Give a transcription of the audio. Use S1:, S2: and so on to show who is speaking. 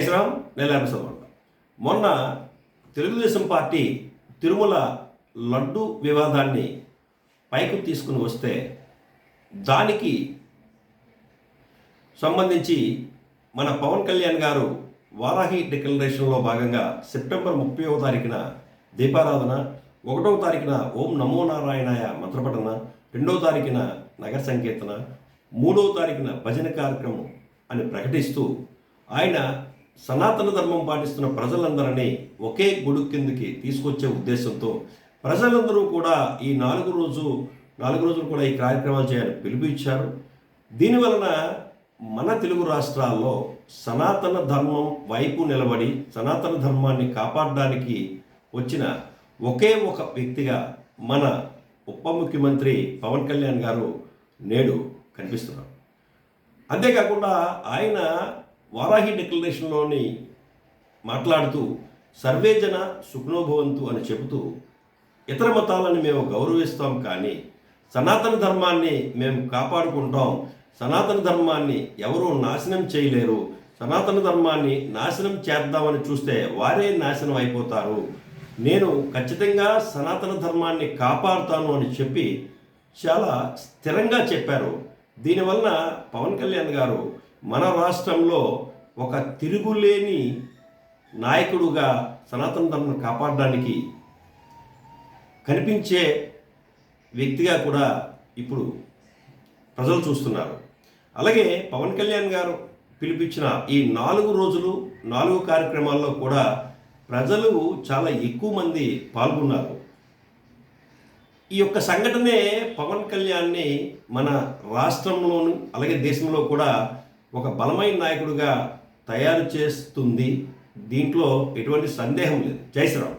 S1: శ్రీరామ్ నెలాభిసమంట మొన్న తెలుగుదేశం పార్టీ తిరుమల లడ్డు వివాదాన్ని పైకి తీసుకుని వస్తే దానికి సంబంధించి మన పవన్ కళ్యాణ్ గారు వారాహి డిక్లరేషన్లో భాగంగా సెప్టెంబర్ ముప్పైవ తారీఖున దీపారాధన ఒకటవ తారీఖున ఓం నమో నారాయణాయ మంత్రపఠన రెండవ తారీఖున నగర సంకీర్తన మూడవ తారీఖున భజన కార్యక్రమం అని ప్రకటిస్తూ ఆయన సనాతన ధర్మం పాటిస్తున్న ప్రజలందరినీ ఒకే గొడుగు కిందకి తీసుకొచ్చే ఉద్దేశంతో ప్రజలందరూ కూడా ఈ నాలుగు రోజు నాలుగు రోజులు కూడా ఈ కార్యక్రమాలు చేయాలని పిలుపు ఇచ్చారు దీనివలన మన తెలుగు రాష్ట్రాల్లో సనాతన ధర్మం వైపు నిలబడి సనాతన ధర్మాన్ని కాపాడడానికి వచ్చిన ఒకే ఒక వ్యక్తిగా మన ఉప ముఖ్యమంత్రి పవన్ కళ్యాణ్ గారు నేడు కనిపిస్తున్నారు. అంతేకాకుండా ఆయన వారాహి డిక్లరేషన్లోని మాట్లాడుతూ సర్వేజన సుఖనోభవంతు అని చెబుతూ ఇతర మతాలను మేము గౌరవిస్తాం కానీ సనాతన ధర్మాన్ని మేము కాపాడుకుంటాం. సనాతన ధర్మాన్ని ఎవరూ నాశనం చేయలేరు. సనాతన ధర్మాన్ని నాశనం చేద్దామని చూస్తే వారే నాశనం అయిపోతారు. నేను ఖచ్చితంగా సనాతన ధర్మాన్ని కాపాడుతాను అని చెప్పి చాలా స్థిరంగా చెప్పారు. దీనివలన పవన్ కళ్యాణ్ గారు మన రాష్ట్రంలో ఒక తిరుగులేని నాయకుడుగా సనాతన ధర్మం కాపాడడానికి కనిపించే వ్యక్తిగా కూడా ఇప్పుడు ప్రజలు చూస్తున్నారు. అలాగే పవన్ కళ్యాణ్ గారు పిలిపించిన ఈ నాలుగు రోజులు నాలుగు కార్యక్రమాల్లో కూడా ప్రజలు చాలా ఎక్కువ మంది పాల్గొన్నారు. ఈ యొక్క సంఘటనే పవన్ కళ్యాణ్ని మన రాష్ట్రంలోను అలాగే దేశంలో కూడా ఒక బలమైన నాయకుడిగా తయారు చేస్తుంది. దీంట్లో ఎటువంటి సందేహం లేదు. జై శ్రీరామ్.